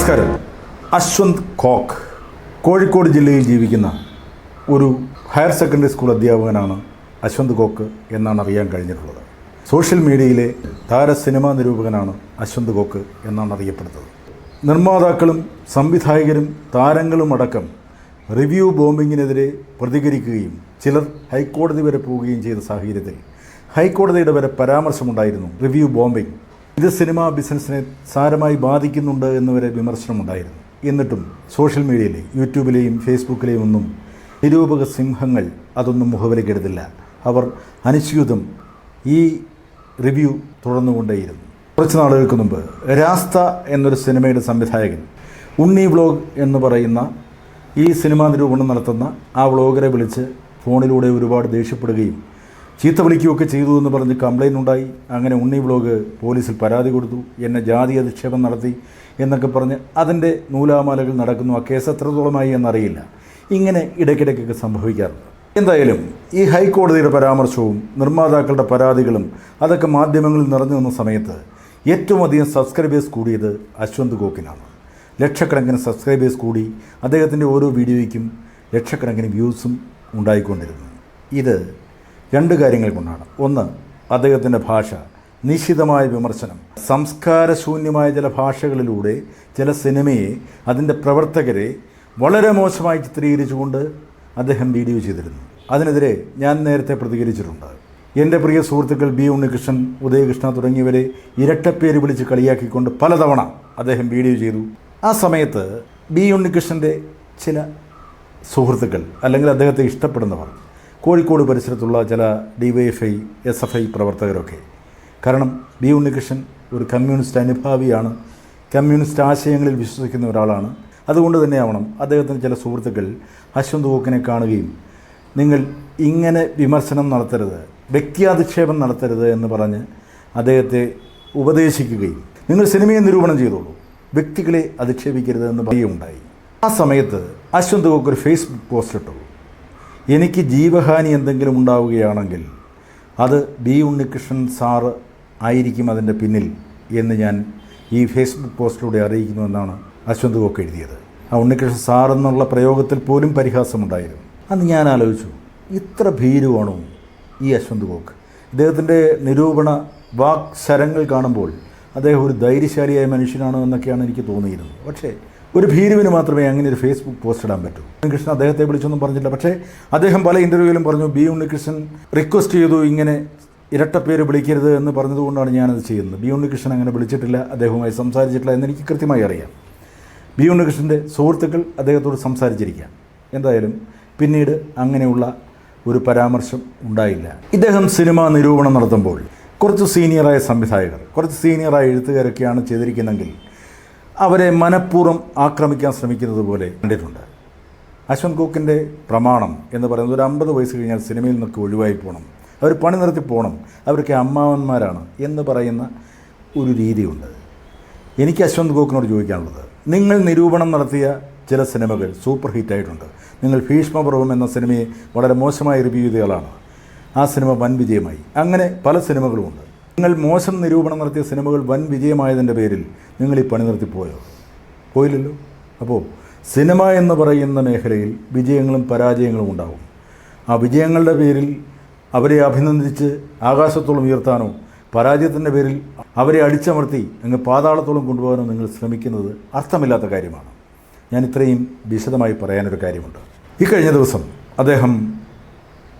നമസ്കാരം. അശ്വന്ത് കോക്ക് കോഴിക്കോട് ജില്ലയിൽ ജീവിക്കുന്ന ഒരു ഹയർ സെക്കൻഡറി സ്കൂൾ അധ്യാപകനാണ് അശ്വന്ത് കോക്ക് എന്നാണ് അറിയാൻ കഴിഞ്ഞിട്ടുള്ളത്. സോഷ്യൽ മീഡിയയിലെ താര സിനിമാ നിരൂപകനാണ് അശ്വന്ത് കോക്ക് എന്നാണ് അറിയപ്പെടുന്നത്. നിർമ്മാതാക്കളും സംവിധായകരും താരങ്ങളും അടക്കം റിവ്യൂ ബോംബിങ്ങിനെതിരെ പ്രതികരിക്കുകയും ചിലർ ഹൈക്കോടതി വരെ പോവുകയും ചെയ്ത സാഹചര്യത്തിൽ ഹൈക്കോടതിയുടെ വരെ പരാമർശമുണ്ടായിരുന്നു റിവ്യൂ ബോംബിംഗ് ഇത് സിനിമാ ബിസിനസ്സിനെ സാരമായി ബാധിക്കുന്നുണ്ട് എന്നുവരെ വിമർശനമുണ്ടായിരുന്നു. എന്നിട്ടും സോഷ്യൽ മീഡിയയിലെ യൂട്യൂബിലെയും ഫേസ്ബുക്കിലെയും ഒന്നും നിരൂപക സിംഹങ്ങൾ അതൊന്നും മുഖവിലക്കെടുത്തില്ല. അവർ അനുസ്യൂതം ഈ റിവ്യൂ തുടർന്നുകൊണ്ടേയിരുന്നു. കുറച്ച് നാളുകൾക്ക് മുമ്പ് രാസ്ത എന്നൊരു സിനിമയുടെ സംവിധായകൻ ഉണ്ണി വ്ലോഗ് എന്ന് പറയുന്ന ഈ സിനിമാ നിരൂപണം നടത്തുന്ന ആ വ്ളോഗറെ വിളിച്ച് ഫോണിലൂടെ ഒരുപാട് ദേഷ്യപ്പെടുകയും ചീത്ത വിളിക്കുകയൊക്കെ ചെയ്തു എന്ന് പറഞ്ഞ് കംപ്ലൈന്റ് ഉണ്ടായി. അങ്ങനെ ഉണ്ണി ബ്ലോഗ് പോലീസിൽ പരാതി കൊടുത്തു. എന്നെ ജാതി അധിക്ഷേപം നടത്തി എന്നൊക്കെ പറഞ്ഞ് അതിന്റെ നൂലാമാലകൾ നടക്കുന്നു. ആ കേസ് എത്രത്തോളമായി എന്നറിയില്ല. ഇങ്ങനെ ഇടയ്ക്കിടയ്ക്കൊക്കെ സംഭവിക്കാറുണ്ട്. എന്തായാലും ഈ ഹൈക്കോടതിയുടെ പരാമർശവും നിർമ്മാതാക്കളുടെ പരാതികളും അതൊക്കെ മാധ്യമങ്ങളിൽ നിറഞ്ഞു നിന്ന സമയത്ത് ഏറ്റവും അധികം സബ്സ്ക്രൈബേഴ്സ് കൂടിയത് അശ്വന്ത് ഗോക്കിനാണ് ലക്ഷക്കണക്കിന് സബ്സ്ക്രൈബേഴ്സ് കൂടി അദ്ദേഹത്തിന്റെ ഓരോ വീഡിയോയ്ക്കും ലക്ഷക്കണക്കിന് വ്യൂസും ഉണ്ടായിക്കൊണ്ടിരുന്നു. ഇത് രണ്ട് കാര്യങ്ങൾ കൊണ്ടാണ്. ഒന്ന് അദ്ദേഹത്തിന്റെ ഭാഷ. നിശിതമായ വിമർശനം. സംസ്കാരശൂന്യമായ ചില ഭാഷകളിലൂടെ ചില സിനിമയെ അതിന്റെ പ്രവർത്തകരെ വളരെ മോശമായി ചിത്രീകരിച്ചുകൊണ്ട് അദ്ദേഹം വീഡിയോ ചെയ്തിരുന്നു. അതിനെതിരെ ഞാൻ നേരത്തെ പ്രതികരിച്ചിട്ടുണ്ട്. എന്റെ പ്രിയ സുഹൃത്തുക്കൾ ബി ഉണ്ണികൃഷ്ണൻ ഉദയകൃഷ്ണ തുടങ്ങിയവരെ ഇരട്ടപ്പേര് വിളിച്ച് കളിയാക്കിക്കൊണ്ട് പലതവണ അദ്ദേഹം വീഡിയോ ചെയ്തു. ആ സമയത്ത് ബി ഉണ്ണികൃഷ്ണന്റെ ചില സുഹൃത്തുക്കൾ അല്ലെങ്കിൽ അദ്ദേഹത്തെ ഇഷ്ടപ്പെടുന്നവർ കോഴിക്കോട് പരിസരത്തുള്ള ചില D Y F F I പ്രവർത്തകരൊക്കെ. കാരണം ബി ഉണ്ണികൃഷ്ണൻ ഒരു കമ്മ്യൂണിസ്റ്റ് അനുഭാവിയാണ്. കമ്മ്യൂണിസ്റ്റ് ആശയങ്ങളിൽ വിശ്വസിക്കുന്ന ഒരാളാണ്. അതുകൊണ്ട് തന്നെയാവണം അദ്ദേഹത്തിന്റെ ചില സുഹൃത്തുക്കൾ അശ്വന്ത് ഹോക്കിനെ കാണുകയും നിങ്ങൾ ഇങ്ങനെ വിമർശനം നടത്തരുത് വ്യക്തിയാധിക്ഷേപം നടത്തരുത് എന്ന് പറഞ്ഞ് അദ്ദേഹത്തെ ഉപദേശിക്കുകയും നിങ്ങൾ സിനിമയെ നിരൂപണം ചെയ്തോളൂ വ്യക്തികളെ അധിക്ഷേപിക്കരുത് എന്ന് പറയുകയുണ്ടായി. ആ സമയത്ത് അശ്വന്ത് ഹോക്ക് ഒരു ഫേസ്ബുക്ക് പോസ്റ്റ് ഇട്ടു എനിക്ക് ജീവഹാനി എന്തെങ്കിലും ഉണ്ടാവുകയാണെങ്കിൽ അത് ബി ഉണ്ണികൃഷ്ണൻ സാറ് ആയിരിക്കും അതിന്റെ പിന്നിൽ എന്ന് ഞാൻ ഈ ഫേസ്ബുക്ക് പോസ്റ്റിലൂടെ അറിയിക്കുന്നുവെന്നാണ് അശ്വന്ത് കോക്ക് എഴുതിയത്. ആ ഉണ്ണികൃഷ്ണൻ സാർ എന്നുള്ള പ്രയോഗത്തിൽ പോലും പരിഹാസമുണ്ടായിരുന്നു. അന്ന് ഞാൻ ആലോചിച്ചു ഇത്ര ഭീരുവാണോ ഈ അശ്വന്ത് കോക്ക്? ഇദ്ദേഹത്തിന്റെ നിരൂപണ വാക് ശരങ്ങൾ കാണുമ്പോൾ അദ്ദേഹം ഒരു ധൈര്യശാലിയായ മനുഷ്യനാണ് എന്നൊക്കെയാണ് എനിക്ക് തോന്നിയിരുന്നത്. പക്ഷേ ഒരു ഭീരുവിന് മാത്രമേ അങ്ങനെ ഒരു ഫേസ്ബുക്ക് പോസ്റ്റ് ഇടാൻ പറ്റൂ. ഉണ്ണികൃഷ്ണൻ അദ്ദേഹത്തെ വിളിച്ചൊന്നും പറഞ്ഞില്ല. പക്ഷേ അദ്ദേഹം പല ഇന്റർവ്യൂവിലും പറഞ്ഞു ബി ഉണ്ണികൃഷ്ണൻ റിക്വസ്റ്റ് ചെയ്തു ഇങ്ങനെ ഇരട്ടപ്പേര് വിളിക്കരുത് എന്ന് പറഞ്ഞതുകൊണ്ടാണ് ഞാനത് ചെയ്യുന്നത്. ബി ഉണ്ണികൃഷ്ണൻ അങ്ങനെ വിളിച്ചിട്ടില്ല അദ്ദേഹവുമായി സംസാരിച്ചിട്ടില്ല എന്നെനിക്ക് കൃത്യമായി അറിയാം. ബി ഉണ്ണികൃഷ്ണന്റെ സുഹൃത്തുക്കൾ അദ്ദേഹത്തോട് സംസാരിച്ചിരിക്കാം. എന്തായാലും പിന്നീട് അങ്ങനെയുള്ള ഒരു പരാമർശം ഉണ്ടായില്ല. ഇദ്ദേഹം സിനിമാ നിരൂപണം നടത്തുമ്പോൾ കുറച്ച് സീനിയറായ സംവിധായകർ കുറച്ച് സീനിയറായ എഴുത്തുകാരൊക്കെയാണ് ചെയ്തിരിക്കുന്നതെങ്കിൽ അവരെ മനഃപൂർവം ആക്രമിക്കാൻ ശ്രമിക്കുന്നത് പോലെ കണ്ടിട്ടുണ്ട്. അശ്വന്ത് കോക്കിന്റെ പ്രമാണം എന്ന് പറയുന്നത് ഒരു അമ്പത് വയസ്സ് കഴിഞ്ഞാൽ സിനിമയിൽ നിന്നൊക്കെ ഒഴിവായി പോകണം അവർ പണി നിർത്തി പോകണം അവരൊക്കെ അമ്മാവന്മാരാണ് എന്ന് പറയുന്ന ഒരു രീതിയുണ്ട്. എനിക്ക് അശ്വന്ത് ഗോക്കിനോട് ചോദിക്കാനുള്ളത് നിങ്ങൾ നിരൂപണം നടത്തിയ ചില സിനിമകൾ സൂപ്പർ ഹിറ്റായിട്ടുണ്ട് നിങ്ങൾ ഭീഷ്മപർവം എന്ന സിനിമയെ വളരെ മോശമായ റിവ്യൂ ചെയ്തയാളാണ്. ആ സിനിമ വൻ വിജയമായി. അങ്ങനെ പല സിനിമകളുമുണ്ട് നിങ്ങൾ മോശം നിരൂപണം നടത്തിയ സിനിമകൾ വൻ വിജയമായതിന്റെ പേരിൽ നിങ്ങൾ ഈ പണി നിർത്തിപ്പോയോ? പോയില്ലല്ലോ. അപ്പോൾ സിനിമ എന്ന് പറയുന്ന മേഖലയിൽ വിജയങ്ങളും പരാജയങ്ങളും ഉണ്ടാകും ആ വിജയങ്ങളുടെ പേരിൽ അവരെ അഭിനന്ദിച്ച് ആകാശത്തോളം ഉയർത്താനോ പരാജയത്തിന്റെ പേരിൽ അവരെ അടിച്ചമർത്തി അങ്ങ് പാതാളത്തോളം കൊണ്ടുപോകാനോ നിങ്ങൾ ശ്രമിക്കുന്നത് അർത്ഥമില്ലാത്ത കാര്യമാണ്. ഞാൻ ഇത്രയും വിശദമായി പറയാനൊരു കാര്യമുണ്ട്. ഈ കഴിഞ്ഞ ദിവസം അദ്ദേഹം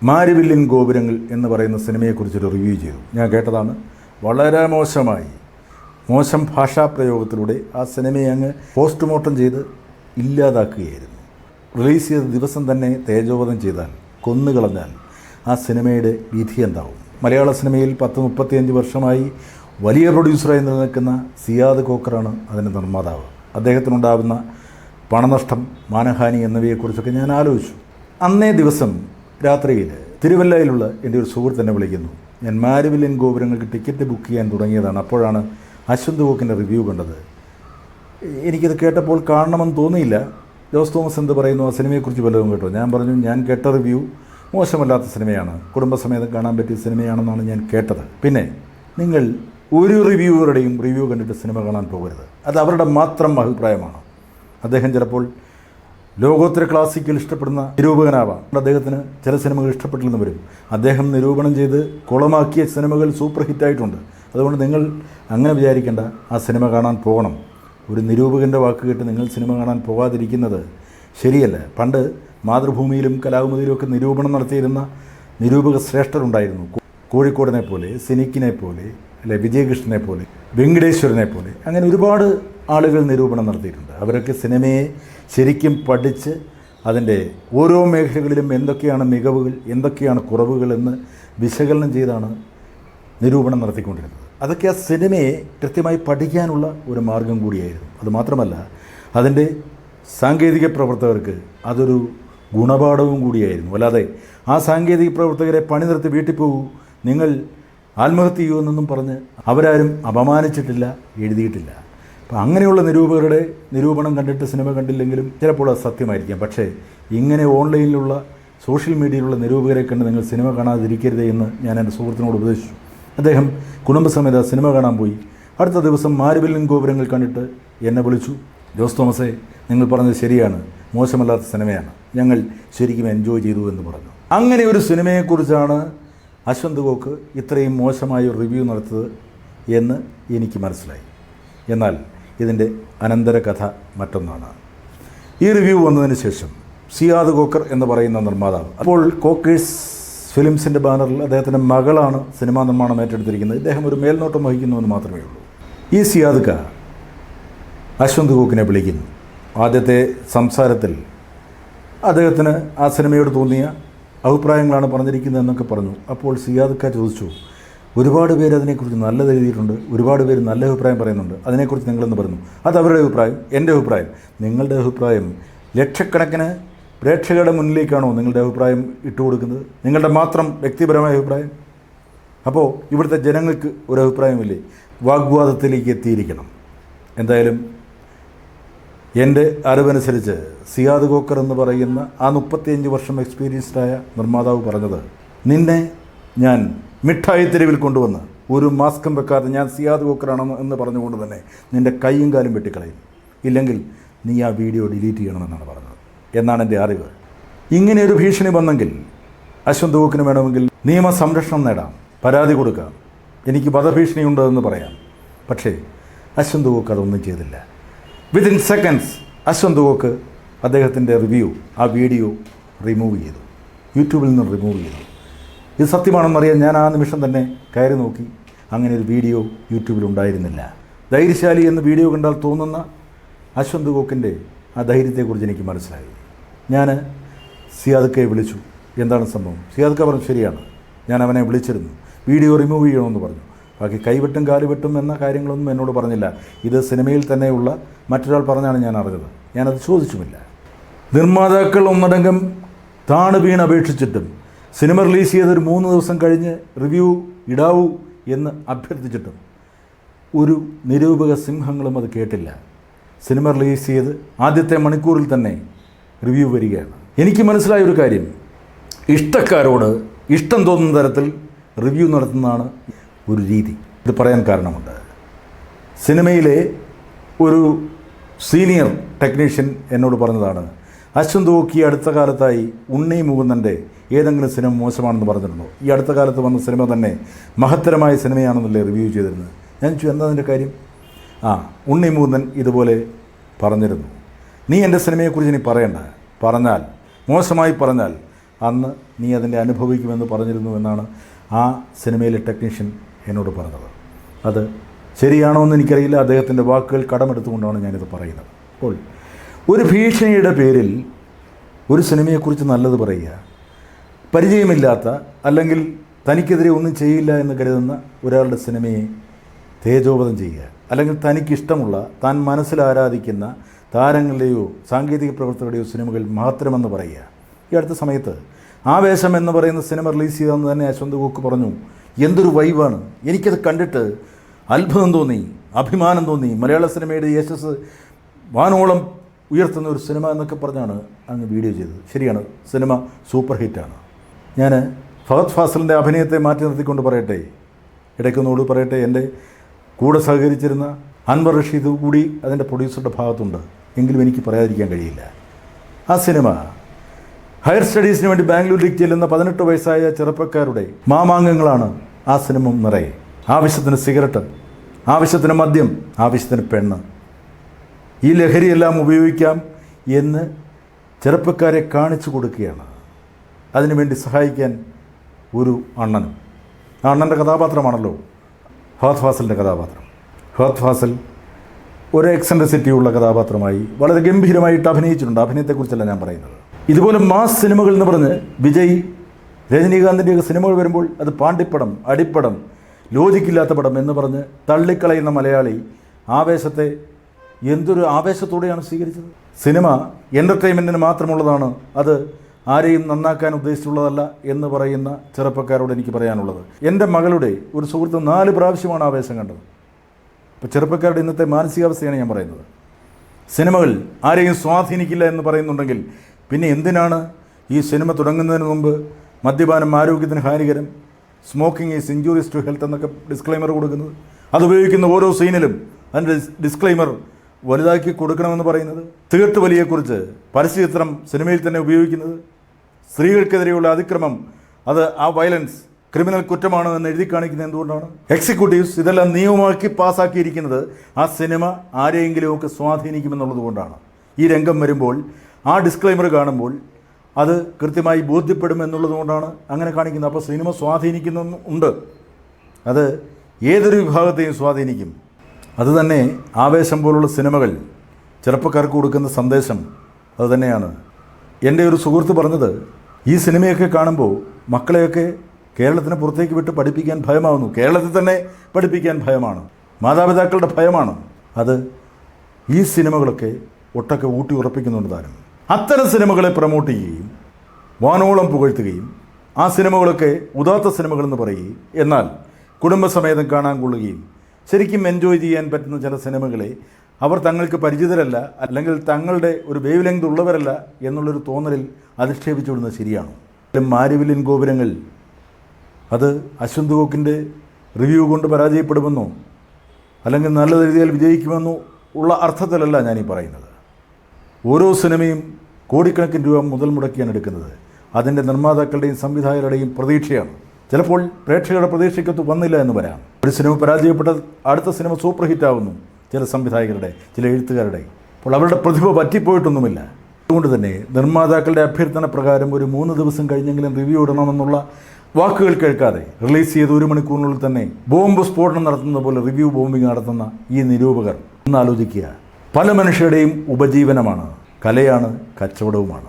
മാരിവില്ലിൻ ഗോപുരങ്ങൾ എന്ന് പറയുന്ന സിനിമയെക്കുറിച്ചൊരു റിവ്യൂ ചെയ്തു. ഞാൻ കേട്ടതാണ്. വളരെ മോശമായി മോശം ഭാഷാപ്രയോഗത്തിലൂടെ ആ സിനിമയെ അങ്ങ് പോസ്റ്റ്മോർട്ടം ചെയ്ത് ഇല്ലാതാക്കുകയായിരുന്നു. റിലീസ് ചെയ്ത ദിവസം തന്നെ തേജോവധം ചെയ്താൽ കൊന്നുകളഞ്ഞാൽ ആ സിനിമയുടെ വിധി എന്താവും? മലയാള സിനിമയിൽ പത്ത് മുപ്പത്തിയഞ്ച് വർഷമായി വലിയ പ്രൊഡ്യൂസറായി നിലനിൽക്കുന്ന സിയാദ് കോക്കറാണ് അതിന്റെ നിർമ്മാതാവ്. അദ്ദേഹത്തിനുണ്ടാകുന്ന പണനഷ്ടം മാനഹാനി എന്നിവയെക്കുറിച്ചൊക്കെ ഞാൻ ആലോചിച്ചു. അന്നേ ദിവസം രാത്രിയിൽ തിരുവല്ലയിലുള്ള എന്റെ ഒരു സുഹൃത്ത് എന്നെ വിളിക്കുന്നു. ഞാൻ മാരുവില്യൻ ഗോപുരങ്ങൾക്ക് ടിക്കറ്റ് ബുക്ക് ചെയ്യാൻ തുടങ്ങിയതാണ്. അപ്പോഴാണ് അശ്വന്ത് കോക്കിന്റെ റിവ്യൂ കണ്ടത്. എനിക്കത് കേട്ടപ്പോൾ കാണണമെന്ന് തോന്നിയില്ല. ജോസ് തോമസ് എന്ത് പറയുന്നു? ആ സിനിമയെക്കുറിച്ച് വല്ലതും കേട്ടോ? ഞാൻ പറഞ്ഞു ഞാൻ കേട്ട റിവ്യൂ മോശമല്ലാത്ത സിനിമയാണ്. കുടുംബസമേതം കാണാൻ പറ്റിയ സിനിമയാണെന്നാണ് ഞാൻ കേട്ടത്. പിന്നെ നിങ്ങൾ ഒരു റിവ്യൂവറുടെയും റിവ്യൂ കണ്ടിട്ട് സിനിമ കാണാൻ പോകരുത്. അത് അവരുടെ മാത്രം അഭിപ്രായമാണ്. അദ്ദേഹം ചിലപ്പോൾ ലോകോത്തര ക്ലാസിക്കൽ ഇഷ്ടപ്പെടുന്ന നിരൂപകനാവാം. അദ്ദേഹത്തിന് ചില സിനിമകൾ ഇഷ്ടപ്പെട്ടില്ലെന്ന് വരും. അദ്ദേഹം നിരൂപണം ചെയ്ത് കുളമാക്കിയ സിനിമകൾ സൂപ്പർ ഹിറ്റായിട്ടുണ്ട്. അതുകൊണ്ട് നിങ്ങൾ അങ്ങനെ വിചാരിക്കേണ്ട. ആ സിനിമ കാണാൻ പോകണം. ഒരു നിരൂപകന്റെ വാക്ക് കേട്ട് നിങ്ങൾ സിനിമ കാണാൻ പോകാതിരിക്കുന്നത് ശരിയല്ല. പണ്ട് മാതൃഭൂമിയിലും കലാകുമതിയിലും ഒക്കെ നിരൂപണം നടത്തിയിരുന്ന നിരൂപക ശ്രേഷ്ഠരുണ്ടായിരുന്നു. കോഴിക്കോടിനെ പോലെ സിനിക്കിനെ പോലെ അല്ലെ വിജയകൃഷ്ണനെ പോലെ വെങ്കടേശ്വരനെ പോലെ. അങ്ങനെ ഒരുപാട് ആളുകൾ നിരൂപണം നടത്തിയിട്ടുണ്ട്. അവരൊക്കെ സിനിമയെ ശരിക്കും പഠിച്ച് അതിന്റെ ഓരോ മേഖലകളിലും എന്തൊക്കെയാണ് മികവുകൾ എന്തൊക്കെയാണ് കുറവുകൾ എന്ന് വിശകലനം ചെയ്താണ് നിരൂപണം നടത്തിക്കൊണ്ടിരുന്നത്. അതൊക്കെ ആ സിനിമയെ കൃത്യമായി പഠിക്കാനുള്ള ഒരു മാർഗം കൂടിയായിരുന്നു. അതുമാത്രമല്ല അതിന്റെ സാങ്കേതിക പ്രവർത്തകർക്ക് അതൊരു ഗുണപാഠവും കൂടിയായിരുന്നു. അല്ലാതെ ആ സാങ്കേതിക പ്രവർത്തകരെ പണി നിർത്തി വീട്ടിൽ പോകൂ നിങ്ങൾ ആത്മഹത്യ ചെയ്യുമെന്നൊന്നും പറഞ്ഞ് അവരാരും അപമാനിച്ചിട്ടില്ല എഴുതിയിട്ടില്ല. അപ്പം അങ്ങനെയുള്ള നിരൂപകരുടെ നിരൂപണം കണ്ടിട്ട് സിനിമ കണ്ടില്ലെങ്കിലും ചിലപ്പോൾ അത് സത്യമായിരിക്കാം. പക്ഷേ ഇങ്ങനെ ഓൺലൈനിലുള്ള സോഷ്യൽ മീഡിയയിലുള്ള നിരൂപകരെ കണ്ട് നിങ്ങൾ സിനിമ കാണാതിരിക്കരുത് എന്ന് ഞാൻ എന്റെ സുഹൃത്തിനോട് ഉപദേശിച്ചു. അദ്ദേഹം കുടുംബസമേത സിനിമ കാണാൻ പോയി. അടുത്ത ദിവസം മാരുവില്ലിൻ ഗോപുരങ്ങൾ കണ്ടിട്ട് എന്നെ വിളിച്ചു. ജോസ് തോമസേ നിങ്ങൾ പറഞ്ഞത് ശരിയാണ്. മോശമല്ലാത്ത സിനിമയാണ്. ഞങ്ങൾ ശരിക്കും എൻജോയ് ചെയ്തു എന്ന് പറഞ്ഞു. അങ്ങനെ ഒരു സിനിമയെക്കുറിച്ചാണ് അശ്വന്ത് ഗോക്ക് ഇത്രയും മോശമായ ഒരു റിവ്യൂ നടത്തിയത് എന്ന് എനിക്ക് മനസ്സിലായി. എന്നാൽ ഇതിന്റെ അനന്തര കഥ മറ്റൊന്നാണ്. ഈ റിവ്യൂ വന്നതിന് ശേഷം സിയാദ് കോക്കർ എന്ന് പറയുന്ന നിർമ്മാതാവ് അപ്പോൾ കോക്കേഴ്സ് ഫിലിംസിന്റെ ബാനറിൽ അദ്ദേഹത്തിന്റെ മകളാണ് സിനിമാ നിർമ്മാണം ഏറ്റെടുത്തിരിക്കുന്നത്. ഇദ്ദേഹം ഒരു മേൽനോട്ടം വഹിക്കുന്നു എന്ന് മാത്രമേ ഉള്ളൂ. ഈ സിയാദ് ക അശ്വന്ത് കോക്കിനെ വിളിക്കുന്നു. ആദ്യത്തെ സംസാരത്തിൽ അദ്ദേഹത്തിന് ആ സിനിമയോട് തോന്നിയ അഭിപ്രായങ്ങളാണ് പറഞ്ഞിരിക്കുന്നത് എന്നൊക്കെ പറഞ്ഞു. അപ്പോൾ സിയാദ് ക ചോദിച്ചു ഒരുപാട് പേര് അതിനെക്കുറിച്ച് നല്ലത് എഴുതിയിട്ടുണ്ട് ഒരുപാട് പേര് നല്ല അഭിപ്രായം പറയുന്നുണ്ട്. അതിനെക്കുറിച്ച് നിങ്ങളെന്ന് പറയുന്നു? അത് അവരുടെ അഭിപ്രായം എന്റെ അഭിപ്രായം. നിങ്ങളുടെ അഭിപ്രായം ലക്ഷക്കണക്കിന് പ്രേക്ഷകരുടെ മുന്നിലേക്കാണോ നിങ്ങളുടെ അഭിപ്രായം ഇട്ടു കൊടുക്കുന്നത്? നിങ്ങളുടെ മാത്രം വ്യക്തിപരമായ അഭിപ്രായം? അപ്പോൾ ഇവിടുത്തെ ജനങ്ങൾക്ക് ഒരു അഭിപ്രായമില്ലേ? വാഗ്വാദത്തിലേക്ക് എത്തിയിരിക്കണം. എന്തായാലും എന്റെ അറിവനുസരിച്ച് സിയാദ് ഗോക്കർ എന്ന് പറയുന്ന ആ മുപ്പത്തിയഞ്ച് വർഷം എക്സ്പീരിയൻസ്ഡായ നിർമ്മാതാവ് പറഞ്ഞത് നിന്നെ ഞാൻ മിഠായി തെരുവിൽ കൊണ്ടുവന്ന് ഒരു മാസ്കും വെക്കാതെ ഞാൻ സിയാദ് കോക്കറാണെന്ന് എന്ന് പറഞ്ഞുകൊണ്ട് തന്നെ നിന്റെ കൈയും കാലും വെട്ടിക്കളയും. ഇല്ലെങ്കിൽ നീ ആ വീഡിയോ ഡിലീറ്റ് ചെയ്യണമെന്നാണ് പറഞ്ഞത്. എന്നാണ് എന്റെ അറിവ്. ഇങ്ങനെ ഒരു ഭീഷണി വന്നെങ്കിൽ അശ്വന്ത് കോക്കിന് വേണമെങ്കിൽ നിയമ സംരക്ഷണം നേടാം പരാതി കൊടുക്കാം. എനിക്ക് വധഭീഷണിയുണ്ട് എന്ന് പറയാം. പക്ഷേ അശ്വന്ത് കോക്ക് അതൊന്നും ചെയ്തില്ല. വിതിൻ സെക്കൻഡ്സ് അശ്വന്ത് കോക്ക് അദ്ദേഹത്തിന്റെ റിവ്യൂ ആ വീഡിയോ റിമൂവ് ചെയ്തു. യൂട്യൂബിൽ നിന്ന് റിമൂവ് ചെയ്തു. ഇത് സത്യമാണെന്നറിയാൻ ഞാൻ ആ നിമിഷം തന്നെ കയറി നോക്കി. അങ്ങനെ ഒരു വീഡിയോ യൂട്യൂബിൽ ഉണ്ടായിരുന്നില്ല. ധൈര്യശാലി എന്ന് വീഡിയോ കണ്ടാൽ തോന്നുന്ന അശ്വന്ത് കോക്കിന്റെ ആ ധൈര്യത്തെക്കുറിച്ച് എനിക്ക് മനസ്സിലായി. ഞാൻ സിയാദക്കയെ വിളിച്ചു. എന്താണ് സംഭവം? സിയാദക്ക പറഞ്ഞു ശരിയാണ്. ഞാൻ അവനെ വിളിച്ചിരുന്നു. വീഡിയോ റിമൂവ് ചെയ്യണമെന്ന് പറഞ്ഞു. ബാക്കി കൈവെട്ടും കാലുവെട്ടും എന്ന കാര്യങ്ങളൊന്നും എന്നോട് പറഞ്ഞില്ല. ഇത് സിനിമയിൽ തന്നെയുള്ള മറ്റൊരാൾ പറഞ്ഞാണ് ഞാൻ അറിഞ്ഞത്. ഞാനത് ചോദിച്ചുമില്ല. നിർമ്മാതാക്കൾ ഒന്നടങ്കം താണു വീണ് അപേക്ഷിച്ചിട്ടും സിനിമ റിലീസ് ചെയ്ത് ഒരു മൂന്ന് ദിവസം കഴിഞ്ഞ് റിവ്യൂ ഇടാവൂ എന്ന് അഭ്യർത്ഥിച്ചിട്ടും ഒരു നിരൂപക സിംഹങ്ങളും അത് കേട്ടില്ല. സിനിമ റിലീസ് ചെയ്ത് ആദ്യത്തെ മണിക്കൂറിൽ തന്നെ റിവ്യൂ വരികയാണ്. എനിക്ക് മനസ്സിലായ ഒരു കാര്യം. ഇഷ്ടക്കാരോട് ഇഷ്ടം തോന്നുന്ന തരത്തിൽ റിവ്യൂ നടത്തുന്നതാണ് ഒരു രീതി. ഇത് പറയാൻ കാരണമുണ്ട്. സിനിമയിലെ ഒരു സീനിയർ ടെക്നീഷ്യൻ എന്നോട് പറഞ്ഞതാണ് അശ്വന്ത് ഓക്കി അടുത്ത കാലത്തായി ഉണ്ണി മുകുന്ദന്റെ ഏതെങ്കിലും സിനിമ മോശമാണെന്ന് പറഞ്ഞിട്ടുണ്ടോ? ഈ അടുത്ത കാലത്ത് വന്ന സിനിമ തന്നെ മഹത്തരമായ സിനിമയാണെന്നല്ലേ റിവ്യൂ ചെയ്തിരുന്നത്. ഞാൻ ചോദിച്ചു എന്താ അതിന്റെ കാര്യം? ആ ഉണ്ണി മുകുന്ദൻ ഇതുപോലെ പറഞ്ഞിരുന്നു. നീ എന്റെ സിനിമയെക്കുറിച്ച് നീ പറയണ്ട. പറഞ്ഞാൽ മോശമായി പറഞ്ഞാൽ അന്ന് നീ അതിന്റെ അനുഭവിക്കുമെന്ന് പറഞ്ഞിരുന്നു എന്നാണ് ആ സിനിമയിലെ ടെക്നീഷ്യൻ എന്നോട് പറഞ്ഞത്. അത് ശരിയാണോ എന്ന് എനിക്കറിയില്ല. അദ്ദേഹത്തിന്റെ വാക്കുകൾ കടമെടുത്തുകൊണ്ടാണ് ഞാനിത് പറയുന്നത്. അപ്പോൾ ഒരു ഭീഷണിയുടെ പേരിൽ ഒരു സിനിമയെക്കുറിച്ച് നല്ലത് പറയുക പരിചയമില്ലാത്ത അല്ലെങ്കിൽ തനിക്കെതിരെ ഒന്നും ചെയ്യില്ല എന്ന് കരുതുന്ന ഒരാളുടെ സിനിമയെ തേജോപതം ചെയ്യുക അല്ലെങ്കിൽ തനിക്കിഷ്ടമുള്ള താൻ മനസ്സിൽ ആരാധിക്കുന്ന താരങ്ങളുടെയോ സാങ്കേതിക പ്രവർത്തകരുടെയോ സിനിമകൾ മാത്രമെന്ന് പറയുക. ഈ അടുത്ത സമയത്ത് ആവേശം എന്ന് പറയുന്ന സിനിമ റിലീസ് ചെയ്തതെന്ന് തന്നെ അശ്വന്ത് കോക്ക് പറഞ്ഞു. എന്തൊരു വൈവാണ് എനിക്കത് കണ്ടിട്ട് അത്ഭുതം തോന്നി അഭിമാനം തോന്നി. മലയാള സിനിമയുടെ യശസ് വാനോളം ഉയർത്തുന്ന ഒരു സിനിമ എന്നൊക്കെ പറഞ്ഞാണ് അങ്ങ് വീഡിയോ ചെയ്തത്. ശരിയാണ് സിനിമ സൂപ്പർ ഹിറ്റാണ്. ഞാൻ ഫഹദ് ഫാസലിന്റെ അഭിനയത്തെ മാറ്റി നിർത്തിക്കൊണ്ട് പറയട്ടെ ഇടയ്ക്കൊന്നുകൂടി പറയട്ടെ എന്റെ കൂടെ സഹകരിച്ചിരുന്ന അൻവർ റഷീദ് കൂടി അതിന്റെ പ്രൊഡ്യൂസറുടെ ഭാഗത്തുണ്ട് എങ്കിലും എനിക്ക് പറയാതിരിക്കാൻ കഴിയില്ല. ആ സിനിമ ഹയർ സ്റ്റഡീസിന് വേണ്ടി ബാംഗ്ലൂരിലേക്ക് ചെല്ലുന്ന പതിനെട്ട് വയസ്സായ ചെറുപ്പക്കാരുടെ മാമാങ്കങ്ങളാണ് ആ സിനിമ നിറയെ. ആവശ്യത്തിന് സിഗരറ്റ് ആവശ്യത്തിന് മദ്യം ആവശ്യത്തിന് പെണ്ണ്. ഈ ലഹരിയെല്ലാം ഉപയോഗിക്കാം എന്ന് ചെറുപ്പക്കാരെ കാണിച്ചു കൊടുക്കുകയാണ്. അതിനുവേണ്ടി സഹായിക്കാൻ ഒരു അണ്ണനും. ആ അണ്ണന്റെ കഥാപാത്രമാണല്ലോ ഹോത്ത് ഫാസലിന്റെ കഥാപാത്രം. ഹോത്ത് ഫാസൽ ഒരു എക്സെൻട്രിസിറ്റി ഉള്ള കഥാപാത്രമായി വളരെ ഗംഭീരമായിട്ട് അഭിനയിച്ചിട്ടുണ്ട്. അഭിനയത്തെക്കുറിച്ചല്ല ഞാൻ പറയുന്നത്. ഇതുപോലെ മാസ് സിനിമകൾ എന്ന് പറഞ്ഞ് വിജയ് രജനീകാന്തിന്റെയൊക്കെ സിനിമകൾ വരുമ്പോൾ അത് പാണ്ടിപ്പടം അടിപ്പടം ലോജിക്കില്ലാത്ത പടം എന്ന് പറഞ്ഞ് തള്ളിക്കളയുന്ന മലയാളി ആവേശത്തെ എന്തൊരു ആവേശത്തോടെയാണ് സ്വീകരിച്ചത്? സിനിമ എന്റർടൈൻമെന്റിന് മാത്രമുള്ളതാണ്. അത് ആരെയും നന്നാക്കാൻ ഉദ്ദേശിച്ചുള്ളതല്ല എന്ന് പറയുന്ന ചെറുപ്പക്കാരോട് എനിക്ക് പറയാനുള്ളത്. എന്റെ മകളുടെ ഒരു സുഹൃത്ത് നാല് പ്രാവശ്യമാണ് ആവേശം കണ്ടത്. ഇപ്പോൾ ചെറുപ്പക്കാരുടെ ഇന്നത്തെ മാനസികാവസ്ഥയാണ് ഞാൻ പറയുന്നത്. സിനിമകൾ ആരെയും സ്വാധീനിക്കില്ല എന്ന് പറയുന്നുണ്ടെങ്കിൽ പിന്നെ എന്തിനാണ് ഈ സിനിമ തുടങ്ങുന്നതിന് മുമ്പ് മദ്യപാനം ആരോഗ്യത്തിന് ഹാനികരം smoking is injurious to health എന്നൊക്കെ ഡിസ്ക്ലൈമർ കൊടുക്കുന്നത്? അത് ഉപയോഗിക്കുന്ന ഓരോ സീനിലും അതിന്റെ ഡിസ്ക്ലൈമർ വലുതാക്കി കൊടുക്കണമെന്ന് പറയുന്നത്? തീർത്ത് വലിയെക്കുറിച്ച് പരസ്യചിത്രം സിനിമയിൽ തന്നെ ഉപയോഗിക്കുന്നത്? സ്ത്രീകൾക്കെതിരെയുള്ള അതിക്രമം അത് ആ വയലൻസ് ക്രിമിനൽ കുറ്റമാണ് എന്ന് എഴുതി കാണിക്കുന്നത് എന്തുകൊണ്ടാണ്? എക്സിക്യൂട്ടീവ്സ് ഇതെല്ലാം നിയമമാക്കി പാസ്സാക്കിയിരിക്കുന്നത് ആ സിനിമ ആരെയെങ്കിലുമൊക്കെ സ്വാധീനിക്കുമെന്നുള്ളത് കൊണ്ടാണ് ഈ രംഗം വരുമ്പോൾ ആ ഡിസ്ക്ലൈമർ കാണുമ്പോൾ അത് കൃത്യമായി ബോധ്യപ്പെടും എന്നുള്ളത് കൊണ്ടാണ് അങ്ങനെ കാണിക്കുന്നത്. അപ്പോൾ സിനിമ സ്വാധീനിക്കുന്നുണ്ട്. അത് ഏതൊരു വിഭാഗത്തെയും സ്വാധീനിക്കും. അതുതന്നെ ആവേശം പോലുള്ള സിനിമകൾ ചെറുപ്പക്കാർക്ക് കൊടുക്കുന്ന സന്ദേശം അതുതന്നെയാണ്. എന്റെ ഒരു സുഹൃത്ത് പറഞ്ഞത് ഈ സിനിമയൊക്കെ കാണുമ്പോൾ മക്കളെയൊക്കെ കേരളത്തിന് പുറത്തേക്ക് വിട്ട് പഠിപ്പിക്കാൻ ഭയമാവുന്നു. കേരളത്തിൽ തന്നെ പഠിപ്പിക്കാൻ ഭയമാണ്. മാതാപിതാക്കളുടെ ഭയമാണ്. അത് ഈ സിനിമകളൊക്കെ ഒട്ടൊക്കെ ഊട്ടി ഉറപ്പിക്കുന്നുണ്ട് താരം. അത്തരം സിനിമകളെ പ്രൊമോട്ട് ചെയ്യുകയും വാനോളം പുകഴ്ത്തുകയും ആ സിനിമകളൊക്കെ ഉദാത്ത സിനിമകളെന്ന് പറയുകയും എന്നാൽ കുടുംബസമേതം കാണാൻ കൊള്ളുകയും ശരിക്കും എൻജോയ് ചെയ്യാൻ പറ്റുന്ന ചില സിനിമകളെ അവർ തങ്ങൾക്ക് പരിചിതരല്ല അല്ലെങ്കിൽ തങ്ങളുടെ ഒരു വേവ് ലെങ്ത് ഉള്ളവരല്ല എന്നുള്ളൊരു തോന്നലിൽ അധിക്ഷേപിച്ചു വിടുന്നത് ശരിയാണ്? മാരിവിലിൻ ഗോപുരങ്ങൾ അത് അശ്വന്ത് ഗോക്കിന്റെ റിവ്യൂ കൊണ്ട് പരാജയപ്പെടുമെന്നോ? അല്ലെങ്കിൽ നല്ല രീതിയിൽ വിജയിക്കുമെന്നോ ഉള്ള അർത്ഥത്തിലല്ല ഞാനീ പറയുന്നത്. ഓരോ സിനിമയും കോടിക്കണക്കിന് രൂപ മുതൽ മുടക്കിയാണ് എടുക്കുന്നത്. അതിന്റെ നിർമ്മാതാക്കളുടെയും സംവിധായകരുടെയും പ്രതീക്ഷയാണ്. ചിലപ്പോൾ പ്രേക്ഷകരുടെ പ്രതീക്ഷയ്ക്കൊത്ത് വന്നില്ല എന്ന് വരാം. ഒരു സിനിമ പരാജയപ്പെട്ട അടുത്ത സിനിമ സൂപ്പർ ഹിറ്റ് ആവുന്നു. ചില സംവിധായകരുടെ ചില എഴുത്തുകാരുടെ. അപ്പോൾ അവരുടെ പ്രതിഭ പറ്റിപ്പോയിട്ടൊന്നുമില്ല. അതുകൊണ്ട് തന്നെ നിർമ്മാതാക്കളുടെ അഭ്യർത്ഥന പ്രകാരം ഒരു മൂന്ന് ദിവസം കഴിഞ്ഞെങ്കിലും റിവ്യൂ ഇടണമെന്നുള്ള വാക്കുകൾ കേൾക്കാതെ റിലീസ് ചെയ്ത് ഒരു മണിക്കൂറിനുള്ളിൽ തന്നെ ബോംബ് സ്ഫോടനം നടത്തുന്ന പോലെ റിവ്യൂ ബോംബിംഗ് നടത്തുന്ന ഈ നിരൂപകർ ഒന്നാലോചിക്കുക പല മനുഷ്യരുടെയും ഉപജീവനമാണ്. കലയാണ് കച്ചവടവുമാണ്.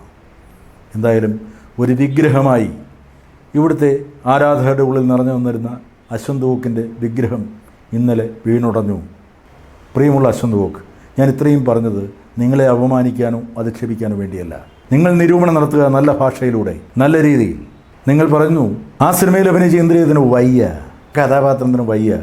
എന്തായാലും ഒരു വിഗ്രഹമായി ഇവിടുത്തെ ആരാധകരുടെ ഉള്ളിൽ നിറഞ്ഞു വന്നിരുന്ന അശ്വന്തുവോക്കിന്റെ വിഗ്രഹം ഇന്നലെ വീണുടഞ്ഞു. പ്രിയമുള്ള അശ്വന്തുവോക്ക് ഞാൻ ഇത്രയും പറഞ്ഞത് നിങ്ങളെ അപമാനിക്കാനോ അധിക്ഷേപിക്കാനോ വേണ്ടിയല്ല. നിങ്ങൾ നിരൂപണം നടത്തുക നല്ല ഭാഷയിലൂടെ നല്ല രീതിയിൽ. നിങ്ങൾ പറഞ്ഞു ആ സിനിമയിൽ അഭിനയിച്ച ഇന്ദ്രിയത്തിന് വയ്യ കഥാപാത്രത്തിന് വയ്യ.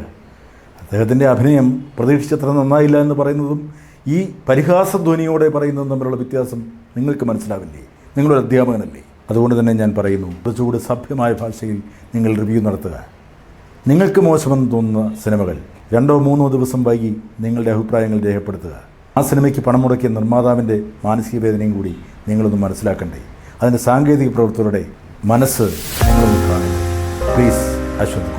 അദ്ദേഹത്തിന്റെ അഭിനയം പ്രതീക്ഷിച്ചത്ര നന്നായില്ല എന്ന് പറയുന്നതും ഈ പരിഹാസധ്വനിയോടെ പറയുന്നതും തമ്മിലുള്ള വ്യത്യാസം നിങ്ങൾക്ക് മനസ്സിലാവില്ലേ? നിങ്ങളൊരു അധ്യാപകനല്ലേ? അതുകൊണ്ട് തന്നെ ഞാൻ പറയുന്നു കുറച്ചുകൂടി സഭ്യമായ ഭാഷയിൽ നിങ്ങൾ റിവ്യൂ നടത്തുക. നിങ്ങൾക്ക് മോശമെന്ന് തോന്നുന്ന സിനിമകൾ രണ്ടോ മൂന്നോ ദിവസം വൈകി നിങ്ങളുടെ അഭിപ്രായങ്ങൾ രേഖപ്പെടുത്തുക. ആ സിനിമയ്ക്ക് പണം മുടക്കിയ നിർമ്മാതാവിന്റെ മാനസിക വേദനയും കൂടി നിങ്ങളൊന്ന് മനസ്സിലാക്കണ്ടേ? അതിന്റെ സാങ്കേതിക പ്രവർത്തകരുടെ മനസ്സ് നിങ്ങളൊന്ന് കാണുക പ്ലീസ് അശ്വന്ത്